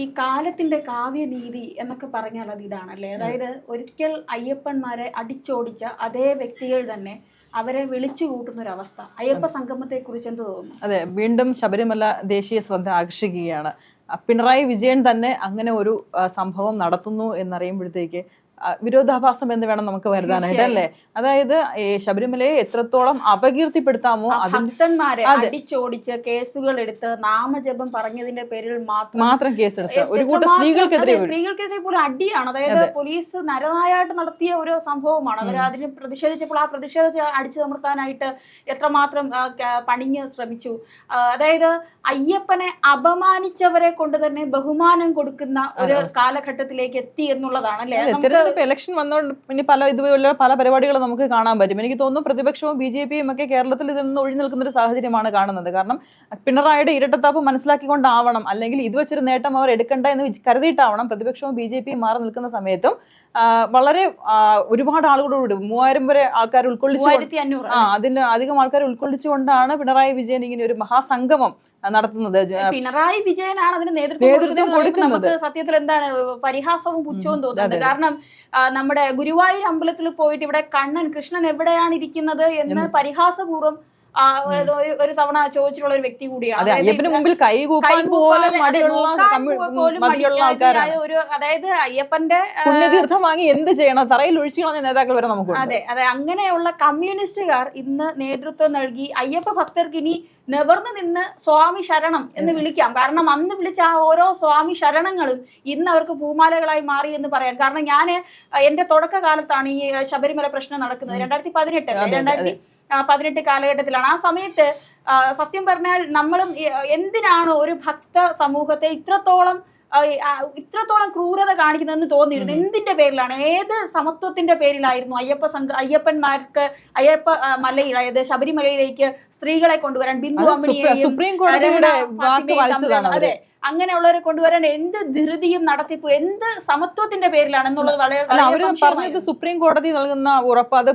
ഈ കാലത്തിന്റെ കാവ്യനീതി എന്നൊക്കെ പറഞ്ഞാൽ അത് ഇതാണല്ലേ അതായത് ഒരിക്കൽ അയ്യപ്പന്മാരെ അടിച്ചോടിച്ച അതേ വ്യക്തികൾ തന്നെ അവരെ വിളിച്ചു കൂട്ടുന്ന ഒരു അവസ്ഥ അയ്യപ്പ സംഗമത്തെ കുറിച്ച് എന്ത് തോന്നുന്നു? അതെ വീണ്ടും ശബരിമല ദേശീയ ശ്രദ്ധ ആകർഷിക്കുകയാണ്. പിണറായി വിജയൻ തന്നെ അങ്ങനെ ഒരു സംഭവം നടത്തുന്നു എന്നറിയുമ്പോഴത്തേക്ക് വിരോധാഭാസം എന്ന് വേണം നമുക്ക് വരുത്താനായിട്ട് അല്ലേ? അതായത് ശബരിമലയെ എത്രത്തോളം അപകീർത്തിപ്പെടുത്താമോ ഭക്തന്മാരെ അടിച്ചോടിച്ച് കേസുകൾ എടുത്ത് നാമജപം പറഞ്ഞതിന്റെ പേരിൽ മാത്രം മാത്രം കേസെടുത്ത്. ഒരു കൂട്ടം സ്ത്രീകൾക്കെതിരെ സ്ത്രീകൾക്കെതിരെ പോലും അടിയാണ്. അതായത് പോലീസ് നരനായായിട്ട് നടത്തിയ ഒരു സംഭവമാണ്. അവർ അതിന് പ്രതിഷേധിച്ചപ്പോൾ ആ പ്രതിഷേധിച്ച് അടിച്ചു അമർത്താനായിട്ട് എത്രമാത്രം പണിഞ്ഞ് ശ്രമിച്ചു. അതായത് അയ്യപ്പനെ അപമാനിച്ചവരെ കൊണ്ട് തന്നെ ബഹുമാനം കൊടുക്കുന്ന ഒരു കാലഘട്ടത്തിലേക്ക് എത്തി എന്നുള്ളതാണ് അല്ലെ? തെരഞ്ഞെടുപ്പ് ഇലക്ഷൻ വന്നോണ്ട് ഇനി പല ഇതുപോലുള്ള പല പരിപാടികളും നമുക്ക് കാണാൻ പറ്റും. എനിക്ക് തോന്നുന്നു പ്രതിപക്ഷവും ബി ജെ പിയും ഒക്കെ കേരളത്തിൽ ഇതിൽ നിന്ന് ഒഴിഞ്ഞു നിൽക്കുന്ന ഒരു സാഹചര്യമാണ് കാണുന്നത്. കാരണം പിണറായിയുടെ ഇരട്ടത്താപ്പ് മനസ്സിലാക്കിക്കൊണ്ടാവണം അല്ലെങ്കിൽ ഇത് വെച്ചൊരു നേട്ടം അവർ എടുക്കണ്ട എന്ന് കരുതിയിട്ടാവണം പ്രതിപക്ഷവും ബി ജെ പിയും മാറി നിൽക്കുന്ന സമയത്തും. വളരെ ഒരുപാട് ആളുകളോട് മൂവായിരം വരെ ആൾക്കാർ ഉൾക്കൊള്ളിച്ചു ആ അതിന് അധികം ആൾക്കാർ ഉൾക്കൊള്ളിച്ചുകൊണ്ടാണ് പിണറായി വിജയൻ ഇങ്ങനെ ഒരു മഹാസംഗമം നടത്തുന്നത്. പിണറായി വിജയനാണ് അതിന് നേതൃത്വം കൊടുക്കുന്നത്. സത്യത്തിൽ എന്താണ് പരിഹാസവും പുച്ഛവും തോന്നുന്നത്. കാരണം നമ്മുടെ ഗുരുവായൂർ അമ്പലത്തിൽ പോയിട്ട് ഇവിടെ കണ്ണൻ കൃഷ്ണൻ എവിടെയാണ് ഇരിക്കുന്നത് എന്ന് പരിഹാസപൂർവം ഒരു- തവണ ചോദിച്ചിട്ടുള്ള ഒരു വ്യക്തി കൂടിയാണ്. അയ്യപ്പന് മുമ്പിൽ കൈകൂപ്പാൻ ഒരു അതായത് അയ്യപ്പന്റെ പുണ്യതീർത്ഥം വാങ്ങി എന്ത് ചെയ്യണം? തറയിൽ ഒഴിച്ചു കളഞ്ഞ നേതാക്കൾ വരെ നമുക്ക് അതെ അതെ അങ്ങനെയുള്ള കമ്മ്യൂണിസ്റ്റുകാർ ഇന്ന് നേതൃത്വം നൽകി. അയ്യപ്പ ഭക്തർക്ക് ഇനി നിവർന്നു നിന്ന് സ്വാമി ശരണം എന്ന് വിളിക്കാം. കാരണം അന്ന് വിളിച്ച ആ ഓരോ സ്വാമി ശരണങ്ങളും ഇന്ന് അവർക്ക് പൂമാലകളായി മാറി എന്ന് പറയാം. കാരണം ഞാൻ എന്റെ തുടക്കകാലത്താണ് ഈ ശബരിമല പ്രശ്നം നടക്കുന്നത്. രണ്ടായിരത്തി പതിനെട്ട് രണ്ടായിരത്തി പതിനെട്ട് കാലഘട്ടത്തിലാണ്. ആ സമയത്ത് സത്യം പറഞ്ഞാൽ നമ്മളും എന്തിനാണ് ഒരു ഭക്ത സമൂഹത്തെ ഇത്രത്തോളം ഇത്രത്തോളം ക്രൂരത കാണിക്കുന്നതെന്ന് തോന്നിയിരുന്നു എന്തിന്റെ പേരിലാണ്? ഏത് സമത്വത്തിന്റെ പേരിലായിരുന്നു അയ്യപ്പ സംഘ അയ്യപ്പന്മാർക്ക് അയ്യപ്പ മലയിൽ അതായത് ശബരിമലയിലേക്ക് സ്ത്രീകളെ കൊണ്ടുവരാൻ ബിന്ദു അമ്മിണിയെയും. അതെ. അങ്ങനെയുള്ളവരെ കൊണ്ടുവരാൻ എന്ത് ധൃതിയും നടത്തിപ്പോ എന്ത് സമത്വത്തിന്റെ പേരിലാണ് എന്നുള്ളത് വളരെ അവർ പറഞ്ഞത് സുപ്രീം കോടതി നൽകുന്ന ഉറപ്പ് അത്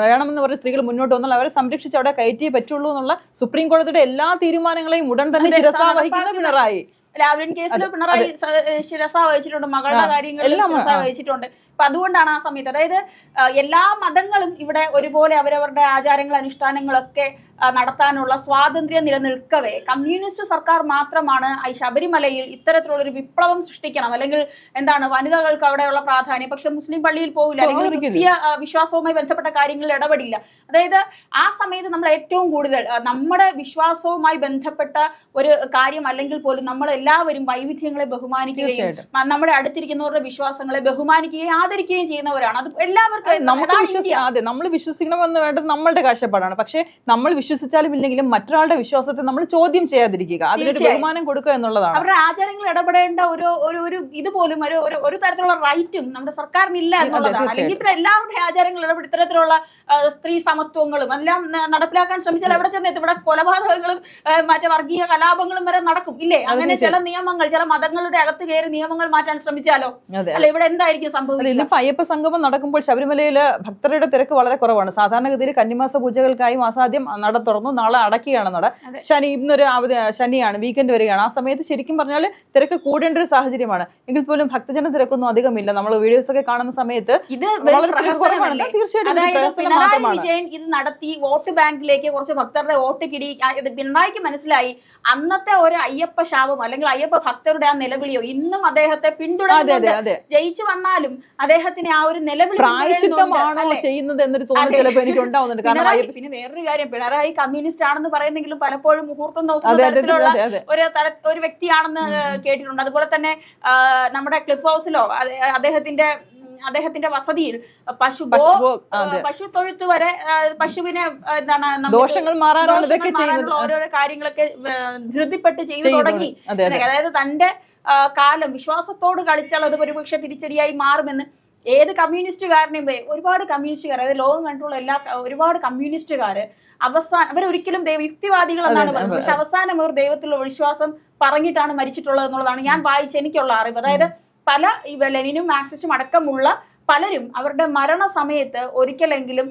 വേണമെന്ന് പറഞ്ഞ സ്ത്രീകൾ മുന്നോട്ട് വന്നാൽ അവരെ സംരക്ഷിച്ച് അവിടെ കയറ്റിയേ പറ്റുള്ളൂ എന്നുള്ള സുപ്രീം കോടതിയുടെ എല്ലാ തീരുമാനങ്ങളെയും ഉടൻ തന്നെ ശിരസാവഹിക്കുന്ന ശിരസാ വഹിക്കുന്ന പിണറായി. രാവിലെ കേസിൽ പിണറായി ശിരസ വഹിച്ചിട്ടുണ്ട് മകളുടെ കാര്യങ്ങളിൽ ശിരസ വഹിച്ചിട്ടുണ്ട്. അപ്പൊ അതുകൊണ്ടാണ് ആ സമയത്ത് അതായത് എല്ലാ മതങ്ങളും ഇവിടെ ഒരുപോലെ അവരവരുടെ ആചാരങ്ങൾ അനുഷ്ഠാനങ്ങളൊക്കെ നടത്താനുള്ള സ്വാതന്ത്ര്യം നിലനിൽക്കവേ. കമ്മ്യൂണിസ്റ്റ് സർക്കാർ മാത്രമാണ് ഈ ശബരിമലയിൽ ഇത്തരത്തിലുള്ള ഒരു വിപ്ലവം സൃഷ്ടിക്കണം. അല്ലെങ്കിൽ എന്താണ് വനിതകൾക്ക് അവിടെയുള്ള പ്രാധാന്യം. പക്ഷെ മുസ്ലിം പള്ളിയിൽ പോകില്ല അല്ലെങ്കിൽ. ക്രിസ്തീയ വിശ്വാസവുമായി ബന്ധപ്പെട്ട കാര്യങ്ങളിൽ ഇടപെടില്ല. അതായത് ആ സമയത്ത് നമ്മൾ ഏറ്റവും കൂടുതൽ നമ്മുടെ വിശ്വാസവുമായി ബന്ധപ്പെട്ട ഒരു കാര്യം അല്ലെങ്കിൽ പോലും നമ്മൾ എല്ലാവരും വൈവിധ്യങ്ങളെ ബഹുമാനിക്കുകയും നമ്മുടെ അടുത്തിരിക്കുന്നവരുടെ വിശ്വാസങ്ങളെ ബഹുമാനിക്കുകയും ആദരിക്കുകയും ചെയ്യുന്നവരാണ്. അത് എല്ലാവർക്കും അതെ നമ്മൾ വിശ്വസിക്കണമെന്ന് വേണ്ടത് നമ്മളുടെ കാഴ്ചപ്പാടാണ്. പക്ഷേ നമ്മൾ വിശ്വസിച്ചാലും ഇല്ലെങ്കിലും മറ്റൊരാളുടെ വിശ്വാസത്തെ നമ്മൾ ചോദ്യം ചെയ്യാതിരിക്കുക. അതിനൊരു. ബഹുമാനം കൊടുക്കുക എന്നുള്ളതാണ്. അവരുടെ ആചാരങ്ങൾ ഇടപെടേണ്ട ഒരു ഒരു ഒരു ഇതുപോലും ഒരു ഒരു ഒരു തരത്തിലുള്ള റൈറ്റും നമ്മുടെ സർക്കാരിന് ഇല്ല എന്നുള്ളതാണ്. അല്ലെങ്കിൽ പിന്നെ എല്ലാവരുടെ ആചാരങ്ങൾ ഇടപെട്ട് ഇത്തരത്തിലുള്ള സ്ത്രീ സമത്വങ്ങളും എല്ലാം നടപ്പിലാക്കാൻ ശ്രമിച്ചാൽ എവിടെ ചെന്നെത്തും ഇവിടെ കൊലപാതകങ്ങളും മറ്റു വർഗീയ കലാപങ്ങളും വരെ നടക്കും. ഇല്ലേ? അങ്ങനെ ചില നിയമങ്ങൾ ചില മതങ്ങളുടെ അകത്ത് കയറി നിയമങ്ങൾ മാറ്റാൻ ശ്രമിച്ചാലോ? അല്ല ഇവിടെ എന്തായിരിക്കും സംഭവം ഇന്നിപ്പോ അയ്യപ്പ സംഗമം നടക്കുമ്പോൾ ശബരിമലയിൽ ഭക്തരുടെ തിരക്ക് വളരെ കുറവാണ്. സാധാരണഗതിയിൽ കന്നിമാസ പൂജകൾക്കായി മാസാദ്യം നട തുറന്നു നാളെ അടക്കുകയാണ് നട. ശനി ഇന്നൊരു അവധി ശനിയാണ് വീക്കെൻഡ് വരികയാണ്. ആ സമയത്ത് ശരിക്കും പറഞ്ഞാൽ തിരക്ക് കൂടേണ്ട ഒരു സാഹചര്യമാണ്. എങ്കിൽ പോലും ഭക്തജന തിരക്കൊന്നും അധികമില്ല. നമ്മൾ വീഡിയോസ് ഒക്കെ കാണുന്ന സമയത്ത് ഇത് തീർച്ചയായിട്ടും വിജയൻ ഇത് നടത്തി വോട്ട് ബാങ്കിലേക്ക് കുറച്ച് ഭക്തരുടെ വോട്ട് കിടി പിണറായിക്ക് മനസ്സിലായി. അന്നത്തെ ഒരു അയ്യപ്പ ശാപം അല്ലെങ്കിൽ അയ്യപ്പ ഭക്തരുടെ ആ നിലവിളിയോ ഇന്നും അദ്ദേഹത്തെ പിന്തുടരുന്നുണ്ട്. ജയിച്ചു വന്നാലും അദ്ദേഹത്തിന് ആ ഒരു നിലവിളി ചെയ്യുന്നത് എന്നൊരു തോന്നൽ ചിലപ്പോൾ എനിക്ക് ഉണ്ടാവുന്നുണ്ട് കാരണം പിന്നെ വേറൊരു കാര്യം. പിണറായി കമ്മ്യൂണിസ്റ്റ് ആണെന്ന് പറയുന്നെങ്കിലും പലപ്പോഴും മുഹൂർത്തം നോക്കുന്ന തരത്തിലുള്ള ഒരു തര ഒരു വ്യക്തിയാണെന്ന് കേട്ടിട്ടുണ്ട്. അതുപോലെ തന്നെ നമ്മുടെ ക്ലിഫ് ഹൗസിലോ അദ്ദേഹത്തിന്റെ അദ്ദേഹത്തിന്റെ വസതിയിൽ പശു പശു തൊഴുത്ത് വരെ പശുവിനെ എന്താണ് ദോഷങ്ങൾ മാറാനുള്ള ഓരോരോ കാര്യങ്ങളൊക്കെ ധൃതിപ്പെട്ട് ചെയ്തു തുടങ്ങി. അതെ അതെ. അതായത് തന്റെ കാലം വിശ്വാസത്തോട് കളിച്ചാൽ അത് ഒരുപക്ഷെ തിരിച്ചടിയായി മാറുമെന്ന് ഏത് കമ്മ്യൂണിസ്റ്റുകാരനെയും ഒരുപാട് കമ്മ്യൂണിസ്റ്റുകാർ അതായത് ലോകം കണ്ടുള്ള എല്ലാ ഒരുപാട് കമ്മ്യൂണിസ്റ്റുകാർ അവസാനം അവരൊരിക്കലും ദൈവ യുക്തിവാദികൾ എന്നാണ് പറഞ്ഞത് പറയുന്നത് പക്ഷെ അവസാനം അവർ ദൈവത്തിലുള്ള വിശ്വാസം പറഞ്ഞിട്ടാണ് മരിച്ചിട്ടുള്ളത് എന്നുള്ളതാണ് ഞാൻ വായിച്ച എനിക്കുള്ള അറിവ്. അതായത് പല ലെനിനും മാർക്സിസ്റ്റും അടക്കമുള്ള പലരും അവരുടെ മരണ സമയത്ത് ഒരിക്കലെങ്കിലും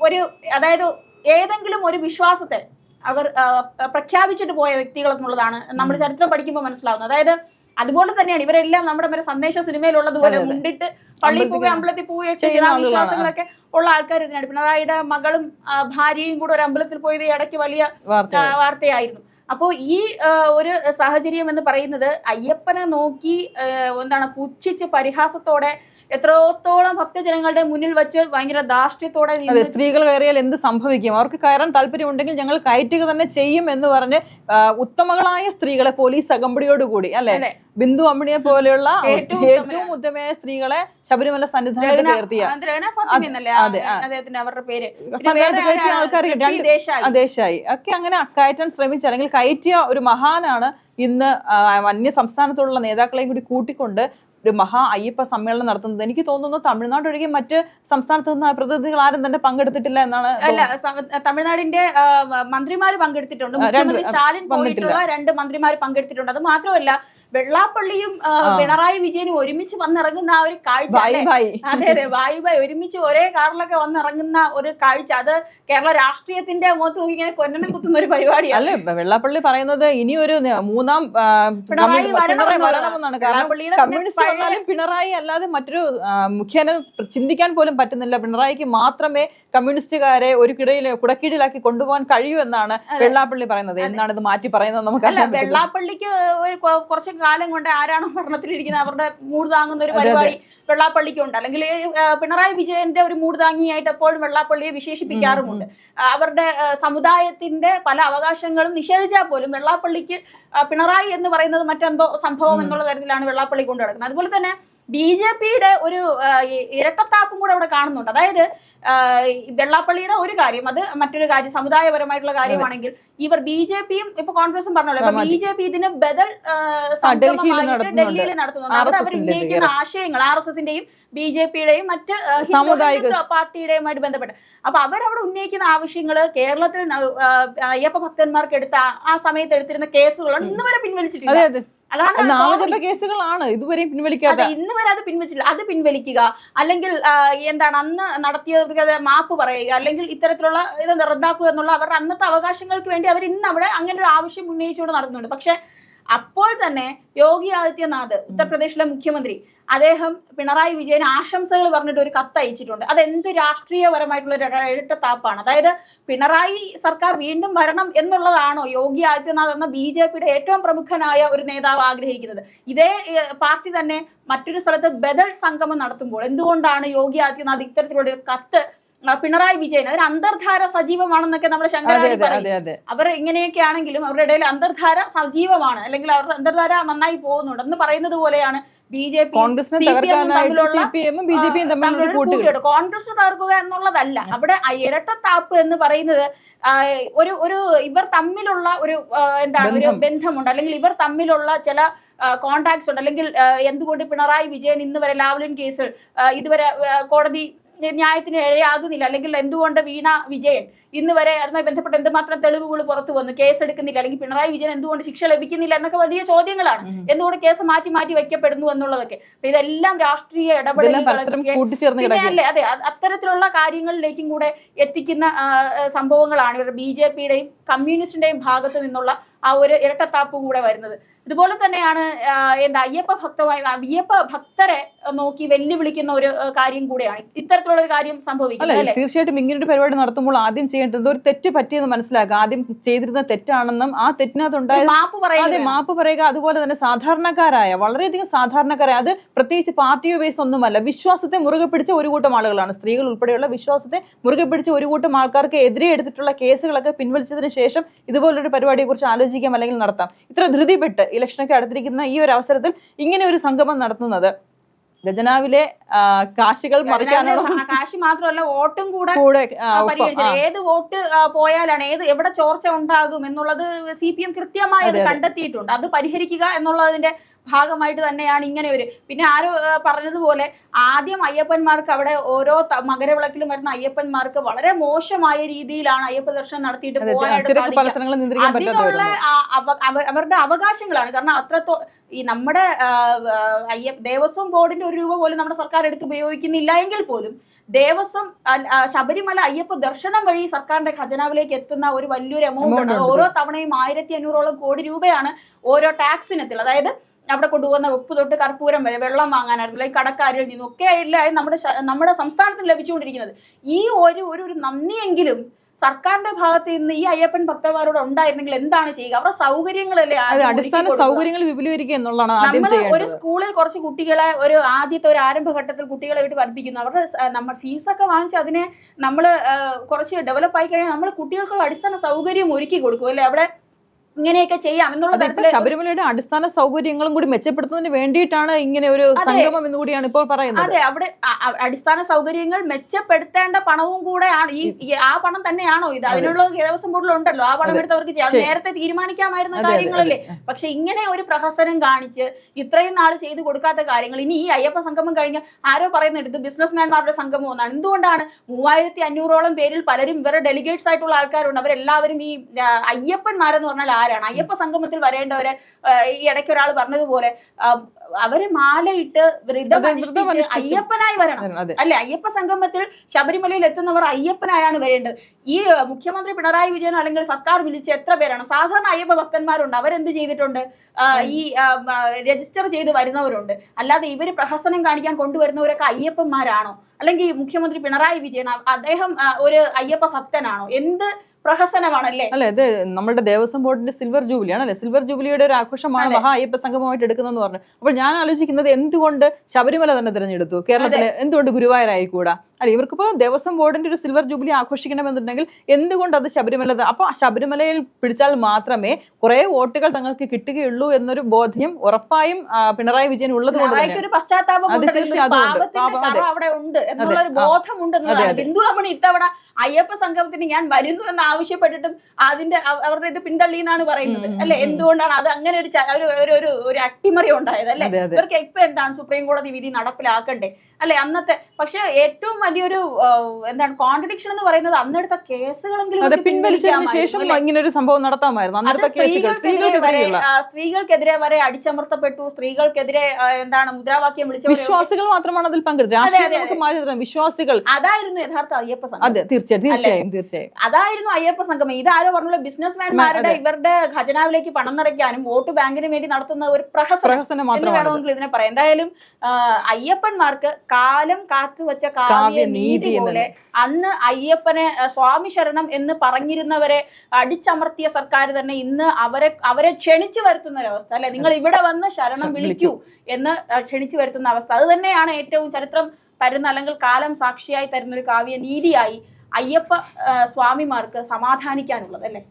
ഒരു അതായത് ഏതെങ്കിലും ഒരു വിശ്വാസത്തെ അവർ പ്രഖ്യാപിച്ചിട്ട് പോയ വ്യക്തികൾ എന്നുള്ളതാണ് നമ്മൾ ചരിത്രം പഠിക്കുമ്പോൾ മനസ്സിലാവുന്നത്. അതായത് അതുപോലെ തന്നെയാണ് ഇവരെല്ലാം നമ്മുടെ മറ്റേ സന്ദേശ സിനിമയിലുള്ളതുപോലെ. മുണ്ടിട്ട് പള്ളിയിൽ പോവുകയും അമ്പലത്തിൽ പോവുകയൊക്കെ ചെയ്യുന്ന വിശ്വാസങ്ങളൊക്കെ ഉള്ള ആൾക്കാർ ഇതിനാണ് പിണറായിയുടെ മകളും ഭാര്യയും കൂടെ ഒരു അമ്പലത്തിൽ പോയത് ഇടയ്ക്ക് വലിയ വാർത്തയായിരുന്നു. അപ്പോൾ ഈ ഒരു സാഹചര്യം എന്ന് പറയുന്നത് അയ്യപ്പനെ നോക്കി എന്താണ് പുച്ഛിച്ച് പരിഹാസത്തോടെ എത്രത്തോളം ഭക്തജനങ്ങളുടെ മുന്നിൽ വെച്ച് ഭയങ്കര ധാർഷ്ട്യത്തോടെ അതെ സ്ത്രീകൾ കയറിയാൽ എന്ത് സംഭവിക്കും? അവർക്ക് കയറാൻ താല്പര്യമുണ്ടെങ്കിൽ ഞങ്ങൾ കയറ്റുക തന്നെ ചെയ്യും എന്ന് പറഞ്ഞ് ഉത്തമകളായ സ്ത്രീകളെ പോലീസ് അകമ്പടിയോടുകൂടി അല്ലെ? ബിന്ദു അമ്മിണിയെ പോലെയുള്ള ഏറ്റവും ഉത്തമയായ സ്ത്രീകളെ ശബരിമല സന്നിധാനത്ത് രഹന- കയർത്തിയ. ഫാത്തിമ എന്നല്ലേ? ആ, അതെ, അവരുടെ പേര്. പിന്നെ സന്നിധാനത്ത് വേറെ കയറ്റിയ ആരാണ്? ആൾക്കാർ രണ്ട് ദേശായി. ദേശായി. ഒക്കെ അങ്ങനെ കയറ്റാൻ ശ്രമിച്ച അല്ലെങ്കിൽ കയറ്റിയ ഒരു മഹാനാണ് ഇന്ന് അന്യ സംസ്ഥാനത്തുള്ള നേതാക്കളെയും കൂടി കൂട്ടിക്കൊണ്ട് ഒരു മഹാ അയ്യപ്പ സമ്മേളനം നടത്തുന്നത്. എനിക്ക് തോന്നുന്നു തമിഴ്നാട് ഒഴികെ മറ്റ് സംസ്ഥാനത്ത് നിന്ന് പ്രതിനിധികൾ ആരും തന്നെ പങ്കെടുത്തിട്ടില്ല എന്നാണ് അല്ല തമിഴ്നാടിന്റെ മന്ത്രിമാര് പങ്കെടുത്തിട്ടുണ്ട്. മുഖ്യമന്ത്രി സ്റ്റാലിൻ പോയിട്ടുള്ള രണ്ട് മന്ത്രിമാര് പങ്കെടുത്തിട്ടുണ്ട്. അത് മാത്രമല്ല വെള്ളാപ്പള്ളിയും പിണറായി വിജയനും ഒരുമിച്ച് വന്നിറങ്ങുന്ന ആ ഒരു കാഴ്ച അതെ അതെ വായുബായി ഒരുമിച്ച് ഒരേ കാറിലൊക്കെ വന്നിറങ്ങുന്ന ഒരു കാഴ്ച. അത് കേരള രാഷ്ട്രീയത്തിന്റെ മുഖത്ത് നോക്കി ഇങ്ങനെ കൊന്നണം കുത്തുന്ന ഒരു പരിപാടിയാണ്. അല്ലെ വെള്ളാപ്പള്ളി പറയുന്നത് ഇനി ഒരു മൂന്നാം പിണറായി വരണം എന്നാണ് കാരണം കമ്മ്യൂണിസ്റ്റ് വന്നാലും പിണറായി അല്ലാതെ മറ്റൊരു മുഖേന മുഖ്യനെ ചിന്തിക്കാൻ പോലും പറ്റുന്നില്ല. പിണറായിക്ക് മാത്രമേ കമ്മ്യൂണിസ്റ്റുകാരെ ഒരു കിടയിൽ കുടക്കീഴിലാക്കി കൊണ്ടുപോകാൻ കഴിയൂ എന്നാണ് വെള്ളാപ്പള്ളി പറയുന്നത്. എന്നാണ് ഇത് മാറ്റി പറയുന്നത് നമുക്ക് അല്ല വെള്ളാപ്പള്ളിക്ക് ഒരു കുറച്ച് കാലം കൊണ്ട് ആരാണോ ഭരണത്തിലിരിക്കുന്നത് അവരുടെ മൂട് താങ്ങുന്ന ഒരു പരിപാടി വെള്ളാപ്പള്ളിക്ക് ഉണ്ട്. അല്ലെങ്കിൽ പിണറായി വിജയന്റെ ഒരു മൂട് താങ്ങിയായിട്ട് എപ്പോഴും വെള്ളാപ്പള്ളിയെ വിശേഷിപ്പിക്കാറുമുണ്ട്. അവരുടെ സമുദായത്തിന്റെ പല അവകാശങ്ങളും നിഷേധിച്ചാൽ പോലും വെള്ളാപ്പള്ളിക്ക് പിണറായി എന്ന് പറയുന്നത് മറ്റെന്തോ സംഭവം എന്നുള്ള തരത്തിലാണ് വെള്ളാപ്പള്ളി കൊണ്ടു നടക്കുന്നത് അതുപോലെ തന്നെ ബി ജെ പിയുടെ ഒരു ഇരട്ടത്താപ്പും കൂടെ അവിടെ കാണുന്നുണ്ട്. അതായത് വെള്ളാപ്പള്ളിയുടെ ഒരു കാര്യം അത് മറ്റൊരു കാര്യം സമുദായപരമായിട്ടുള്ള കാര്യമാണെങ്കിൽ ഇവർ ബി ജെ പിയും ഇപ്പൊ കോൺഗ്രസും പറഞ്ഞല്ലോ ബി ജെ പി ഇതിന് ബദൽ ഡൽഹിയിൽ നടത്തുന്നുണ്ട്. അവിടെ അവർ ഉന്നയിക്കുന്ന ആശയങ്ങൾ ആർ എസ് എസിന്റെയും ബി ജെ പിയുടെയും മറ്റ് പാർട്ടിയുടെയുമായിട്ട് ബന്ധപ്പെട്ട്. അപ്പൊ അവരവിടെ ഉന്നയിക്കുന്ന ആവശ്യങ്ങൾ കേരളത്തിൽ അയ്യപ്പ ഭക്തന്മാർക്ക് എടുത്ത ആ- സമയത്ത് എടുത്തിരുന്ന കേസുകളാണ് ഇന്നുവരെ പിൻവലിച്ചിട്ടില്ല. അതാണ് നാമജപ. കേസുകളാണ്. ഇതുവരെയും പിൻവലിക്കാതെ ഇന്ന് വരെ അത് പിൻവലിച്ചില്ല അത് പിൻവലിക്കുക. അല്ലെങ്കിൽ എന്താണ് അന്ന് നടത്തിയ മാപ്പ് പറയുക. അല്ലെങ്കിൽ ഇത്തരത്തിലുള്ള ഇത് റദ്ദാക്കുക എന്നുള്ള അവരുടെ അന്നത്തെ അവകാശങ്ങൾക്ക് വേണ്ടി അവർ ഇന്ന് അവിടെ അങ്ങനെ ഒരു ആവശ്യം ഉന്നയിച്ചുകൊണ്ട് നടന്നുണ്ട് പക്ഷെ അപ്പോൾ തന്നെ യോഗി ആദിത്യനാഥ് ഉത്തർപ്രദേശിലെ മുഖ്യമന്ത്രി അദ്ദേഹം പിണറായി വിജയൻ ആശംസകൾ പറഞ്ഞിട്ട് ഒരു കത്ത് അയച്ചിട്ടുണ്ട്. അത് എന്ത് രാഷ്ട്രീയപരമായിട്ടുള്ള ഒരു ഇരട്ടത്താപ്പാണ് അതായത് പിണറായി സർക്കാർ വീണ്ടും വരണം എന്നുള്ളതാണോ യോഗി ആദിത്യനാഥ് എന്ന ബി ജെ പിയുടെ ഏറ്റവും പ്രമുഖനായ ഒരു നേതാവ് ആഗ്രഹിക്കുന്നത്? ഇതേ പാർട്ടി തന്നെ മറ്റൊരു സ്ഥലത്ത് ബദൽ സംഗമം നടത്തുമ്പോൾ എന്തുകൊണ്ടാണ് യോഗി ആദിത്യനാഥ് ഇത്തരത്തിലുള്ള ഒരു കത്ത് പിണറായി വിജയൻ അതിന് അന്തർധാര സജീവമാണെന്നൊക്കെ നമ്മുടെ ശങ്കര ശങ്കരാചാര്യ പറയും. അവർ ഇങ്ങനെയൊക്കെ ആണെങ്കിലും അവരുടെ ഇടയിൽ അന്തർധാര സജീവമാണ്. അല്ലെങ്കിൽ അവരുടെ അന്തർധാര നന്നായി പോകുന്നുണ്ട് എന്ന് പറയുന്നത് പോലെയാണ് ബി ജെ പി തമ്മിലുള്ള കോൺഗ്രസ് തകർക്കുക എന്നുള്ളതല്ല. അവിടെ ഇരട്ട ഇരട്ടത്താപ്പ് എന്ന് പറയുന്നത് ഒരു ഒരു ഇവർ തമ്മിലുള്ള ഒരു എന്താണ് ഒരു ബന്ധമുണ്ട്. അല്ലെങ്കിൽ ഇവർ തമ്മിലുള്ള ചില കോണ്ടാക്ട്സ് ഉണ്ട്. അല്ലെങ്കിൽ എന്തുകൊണ്ട് പിണറായി വിജയൻ ഇന്ന് വരെ ലാവ്ലിൻ കേസിൽ ഇതുവരെ കോടതി ന്യായത്തിന് ഇഴയാകുന്നില്ല അല്ലെങ്കിൽ എന്തുകൊണ്ട് വീണ വിജയൻ ഇന്ന് വരെ അതുമായി ബന്ധപ്പെട്ട് എന്തുമാത്രം തെളിവുകൾ പുറത്തു വന്നു? കേസ് എടുക്കുന്നില്ല. അല്ലെങ്കിൽ പിണറായി വിജയൻ എന്തുകൊണ്ട് ശിക്ഷ ലഭിക്കുന്നില്ല എന്നൊക്കെ വലിയ ചോദ്യങ്ങളാണ്. എന്തുകൊണ്ട് കേസ് മാറ്റി മാറ്റി വെക്കപ്പെടുന്നു എന്നുള്ളതൊക്കെ. അപ്പൊ ഇതെല്ലാം രാഷ്ട്രീയ ഇടപെടലുകളൊക്കെ അതെ. അത്തരത്തിലുള്ള കാര്യങ്ങളിലേക്കും കൂടെ എത്തിക്കുന്ന സംഭവങ്ങളാണ്. ഇവർ ബി ജെ പിയുടെയും കമ്മ്യൂണിസ്റ്റിന്റെയും ഭാഗത്ത് നിന്നുള്ള ആ ഒരു ഇരട്ടത്താപ്പും കൂടെ വരുന്നത്. ഇതുപോലെ തന്നെയാണ് എന്താ അയ്യപ്പ ഭക്തമായി അയ്യപ്പ ഭക്തരെ നോക്കി വെല്ലുവിളിക്കുന്ന ഒരു കാര്യം കൂടെയാണ്. ഇത്തരത്തിലുള്ള ഒരു കാര്യം സംഭവിക്കുന്നത് അല്ലേ തീർച്ചയായിട്ടും ഇങ്ങനെ ഒരു പരിപാടി നടത്തുമ്പോൾ ആദ്യം ചെയ്യേണ്ടത് ഒരു തെറ്റ് പറ്റിയെന്ന് മനസ്സിലാക്കുക. ആദ്യം ചെയ്തിരുന്ന തെറ്റാണെന്നും ആ തെറ്റിനകത്തുണ്ടായ മാപ്പ് പറയുക മാപ്പ് പറയുക. അതുപോലെ തന്നെ സാധാരണക്കാരായ വളരെയധികം സാധാരണക്കാരായ അത് പ്രത്യേകിച്ച് പാർട്ടി ബേസ് ഒന്നുമല്ല വിശ്വാസത്തെ മുറുകെ പിടിച്ച ഒരു കൂട്ടം ആളുകളാണ്. സ്ത്രീകൾ ഉൾപ്പെടെയുള്ള വിശ്വാസത്തെ മുറുകെ പിടിച്ച ഒരു കൂട്ടം ആൾക്കാർക്ക് എതിരെ എടുത്തിട്ടുള്ള കേസുകളൊക്കെ പിൻവലിച്ചതിന് ശേഷം ഇതുപോലൊരു പരിപാടിയെ കുറിച്ച് ആലോചിക്കാം അല്ലെങ്കിൽ നടത്താം ഇത്ര ധൃതിപ്പെട്ട് ഇലക്ഷനൊക്കെ അടുത്തിരിക്കുന്ന ഈ ഒരു അവസരത്തിൽ ഇങ്ങനെ ഒരു സംഗമം നടത്തുന്നത് ഖജനാവിലെ ആ, കാശികൾ മറിക്കാനുള്ള കാശി മാത്രമല്ല വോട്ടും കൂടെ കൂടെ. ഏത് വോട്ട് പോയാലാണ് ഏത് എവിടെ ചോർച്ച ഉണ്ടാകും എന്നുള്ളത് സി പി എം കൃത്യമായി. കണ്ടെത്തിയിട്ടുണ്ട് അത് പരിഹരിക്കുക എന്നുള്ളതിന്റെ ഭാഗമായിട്ട് തന്നെയാണ് ഇങ്ങനെ ഒരു പിന്നെ ആരോ പറഞ്ഞതുപോലെ ആദ്യം അയ്യപ്പന്മാർക്ക് അവിടെ ഓരോ മകരവിളക്കിലും വരുന്ന അയ്യപ്പന്മാർക്ക് വളരെ മോശമായ രീതിയിലാണ് അയ്യപ്പ ദർശനം നടത്തിയിട്ട് പോകാനായിട്ട് അതിനുള്ള അവരുടെ അവകാശങ്ങളാണ്. കാരണം അത്രത്തോ ഈ നമ്മുടെ അയ്യ ദേവസ്വം ബോർഡിന്റെ ഒരു രൂപ പോലും നമ്മുടെ സർക്കാർ എടുത്ത് ഉപയോഗിക്കുന്നില്ല എങ്കിൽ പോലും ദേവസ്വം ശബരിമല അയ്യപ്പ ദർശനം വഴി സർക്കാരിന്റെ ഖജനാവിലേക്ക് എത്തുന്ന ഒരു വലിയൊരു എമൗണ്ട് ആണ് ഓരോ തവണയും ആയിരത്തി അഞ്ഞൂറോളം കോടി രൂപയാണ് ഓരോ ടാക്സിനത്തിൽ അതായത് അവിടെ കൊണ്ടുപോകുന്ന ഉപ്പ് തൊട്ട് കർപ്പൂരം വരെ വെള്ളം വാങ്ങാനായിരുന്നു അല്ലെങ്കിൽ കടക്കാരിൽ നിന്നും ഒക്കെ നമ്മുടെ നമ്മുടെ സംസ്ഥാനത്തിന് ലഭിച്ചുകൊണ്ടിരിക്കുന്നത്. ഈ ഒരു ഒരു ഒരു നന്ദിയെങ്കിലും സർക്കാരിന്റെ ഭാഗത്ത് നിന്ന് ഈ അയ്യപ്പൻ ഭക്തന്മാരോട് ഉണ്ടായിരുന്നെങ്കിൽ എന്താണ് ചെയ്യുക? അവരുടെ സൗകര്യങ്ങളല്ലേ അടിസ്ഥാന സൗകര്യങ്ങൾ വിപുലീകരിക്കുക എന്നുള്ളതാണ് നമ്മൾ ഒരു സ്കൂളിൽ കുറച്ച് കുട്ടികളെ ഒരു ആദ്യത്തെ ഒരു ആരംഭഘട്ടത്തിൽ കുട്ടികളെ വിട്ട് പഠിപ്പിക്കുന്നു. അവരുടെ നമ്മൾ ഫീസൊക്കെ വാങ്ങിച്ച് അതിനെ നമ്മൾ കുറച്ച് ഡെവലപ്പ് ആയി കഴിഞ്ഞാൽ നമ്മൾ കുട്ടികൾക്കുള്ള അടിസ്ഥാന സൗകര്യം ഒരുക്കി കൊടുക്കും അല്ലെ? അവിടെ ഇങ്ങനെയൊക്കെ ചെയ്യാം എന്നുള്ള തരത്തിൽ ശബരിമലയുടെ അടിസ്ഥാന സൗകര്യങ്ങളും കൂടി മെച്ചപ്പെടുത്തുന്നതിന് വേണ്ടിയിട്ടാണ് ഇങ്ങനെ ഒരു സംഗമം എന്ന് കൂടിയാണ് ഇപ്പോൾ പറയുന്നത്. അതെ അവിടെ അടിസ്ഥാന സൗകര്യങ്ങൾ മെച്ചപ്പെടുത്തേണ്ട പണവും കൂടെ ആണ് ഈ ആ പണം തന്നെയാണോ ഇത്? അതിനുള്ള ദേവസ്വം ബോർഡിൽ ഉണ്ടല്ലോ. ആ പണം എടുത്തവർക്ക് എടുത്ത് അവർക്ക് ചെയ്യാം നേരത്തെ തീരുമാനിക്കാമായിരുന്ന കാര്യങ്ങളല്ലേ. പക്ഷെ ഇങ്ങനെ ഒരു പ്രഹസനം കാണിച്ച് ഇത്രയും നാൾ ചെയ്തു കൊടുക്കാത്ത കാര്യങ്ങൾ ഇനി ഈ അയ്യപ്പ സംഗമം കഴിഞ്ഞ ആരോ പറയുന്നുണ്ട് ഇത് ബിസിനസ്മാൻമാരുടെ സംഗമം എന്നാണ്. എന്തുകൊണ്ടാണ് മൂവായിരത്തി അഞ്ഞൂറോളം പേരിൽ പലരും ഇവരുടെ ഡെലിഗേറ്റ്സ് ആയിട്ടുള്ള ആൾക്കാരുണ്ട്. അവരെല്ലാവരും ഈ അയ്യപ്പന്മാരെന്ന് പറഞ്ഞാൽ ആരാണ് അയ്യപ്പ സംഗമത്തിൽ വരേണ്ടവരെ ഈ ഇടയ്ക്ക് ഒരാൾ പറഞ്ഞതുപോലെ അവർ മാലയിട്ട് വ്രതം. അയ്യപ്പനായി വരണം. അല്ലെ? അയ്യപ്പ സംഗമത്തിൽ ശബരിമലയിൽ എത്തുന്നവർ അയ്യപ്പനായാണ് വരേണ്ടത്. ഈ മുഖ്യമന്ത്രി പിണറായി വിജയൻ അല്ലെങ്കിൽ സർക്കാർ വിളിച്ച എത്ര പേരാണ്? സാധാരണ അയ്യപ്പ ഭക്തന്മാരുണ്ട്. അവരെന്ത് ചെയ്തിട്ടുണ്ട്? ഈ രജിസ്റ്റർ ചെയ്ത് വരുന്നവരുണ്ട്. അല്ലാതെ ഇവർ പ്രഹസനം കാണിക്കാൻ കൊണ്ടുവരുന്നവരൊക്കെ അയ്യപ്പന്മാരാണോ? അല്ലെങ്കിൽ മുഖ്യമന്ത്രി പിണറായി വിജയൻ അദ്ദേഹം ഒരു അയ്യപ്പ ഭക്തനാണോ? എന്ത് പ്രഹസനമാണല്ലേ? അല്ലെ ഇത് നമ്മുടെ ദേവസ്വം ബോർഡിന്റെ സിൽവർ ജൂബിലി ആണല്ലേ സിൽവർ ജൂബിലിയുടെ ഒരു ആഘോഷമാണ്. മഹാ അയ്യപ്പ സംഗമമായിട്ട് എടുക്കുന്നതെന്ന് പറഞ്ഞു. അപ്പോൾ ഞാൻ ആലോചിക്കുന്നത് എന്തുകൊണ്ട് ശബരിമല തന്നെ തിരഞ്ഞെടുത്തു? കേരളത്തിലെ എന്തുകൊണ്ട് ഗുരുവായൂരായിക്കൂടാ? അല്ലെ ഇവർക്കിപ്പോ ദേവസ്വം ബോർഡിന്റെ ഒരു സിൽവർ ജൂബിലി ആഘോഷിക്കണമെന്നുണ്ടെങ്കിൽ എന്തുകൊണ്ട് അത് ശബരിമല അപ്പോൾ അപ്പൊ ശബരിമലയിൽ പിടിച്ചാൽ മാത്രമേ കുറേ വോട്ടുകൾ തങ്ങൾക്ക് കിട്ടുകയുള്ളൂ എന്നൊരു ബോധ്യം ഉറപ്പായും പിണറായി വിജയൻ ഉള്ളത്. ബിന്ദു ഇത്തവണ അയ്യപ്പ സംഗമത്തിന് ഞാൻ വരുന്നു എന്ന് ആവശ്യപ്പെട്ടിട്ടും അതിന്റെ അവരുടെ ഇത് പിന്തള്ളി എന്നാണ് പറയുന്നത് അല്ലെ? എന്തുകൊണ്ടാണ് അത് അങ്ങനെ ഒരു ഒരു ഒരു അട്ടിമറി ഉണ്ടായത്? അല്ലെ? ഇവർക്ക് ഇപ്പൊ എന്താണ് സുപ്രീം കോടതി വിധി നടപ്പിലാക്കണ്ടേ? അല്ലെ? അന്നത്തെ പക്ഷെ ഏറ്റവും വലിയൊരു എന്താണ് കോൺട്രഡിക്ഷൻ എന്ന് പറയുന്നത് അന്നെടുത്ത കേസുകളെങ്കിലും പിൻവലിച്ചതിനു ശേഷം ഇങ്ങനെ ഒരു സംഭവം നടത്താമായിരുന്നു. അന്നത്തെ കേസുകൾ സ്ത്രീകൾക്കെതിരെ വരെ അടിച്ചമർത്തപ്പെട്ടു. സ്ത്രീകൾക്കെതിരെ എന്താണ് മുദ്രാവാക്യം വിളിച്ചവരെ വിശ്വാസികൾ മാത്രമാണ് അതിൽ പങ്കെടുത്തത്. വിശ്വാസികൾ അതായിരുന്നു യഥാർത്ഥ അയ്യപ്പ സംഘം. അതെ തീർച്ചയായും തീർച്ചയായും തീർച്ചയായും. അതായിരുന്നു അയ്യപ്പ സംഘം. ഇതാരോ പറഞ്ഞുള്ള ബിസിനസ്മാൻമാരുടെ മാൻമാരുടെ ഇവരുടെ ഖജനാവിലേക്ക് പണം നിറയ്ക്കാനും വോട്ട് ബാങ്കിന് വേണ്ടി നടത്തുന്ന ഒരു പ്രഹസനം എന്ന് വേണമെങ്കിൽ ഇതിനെ പറയാം. എന്തായാലും അയ്യപ്പന്മാർക്ക് കാലം കാത്തു വെച്ച കാവ്യ കാവ്യ നീതി പോലെ അന്ന് അയ്യപ്പനെ സ്വാമി ശരണം എന്ന് പറഞ്ഞിരുന്നവരെ അടിച്ചമർത്തിയ സർക്കാർ തന്നെ ഇന്ന് അവരെ അവരെ ക്ഷണിച്ചു വരുത്തുന്ന ഒരവസ്ഥ അല്ലെ? നിങ്ങൾ ഇവിടെ വന്ന് ശരണം വിളിക്കൂ എന്ന് ക്ഷണിച്ചു വരുത്തുന്ന അവസ്ഥ. അത് തന്നെയാണ് ഏറ്റവും ചരിത്രം തരുന്ന അല്ലെങ്കിൽ കാലം സാക്ഷിയായി തരുന്ന ഒരു കാവ്യ നീതിയായി അയ്യപ്പ സ്വാമിമാർക്ക് സമാധാനിക്കാനുള്ളത്. അല്ലേ?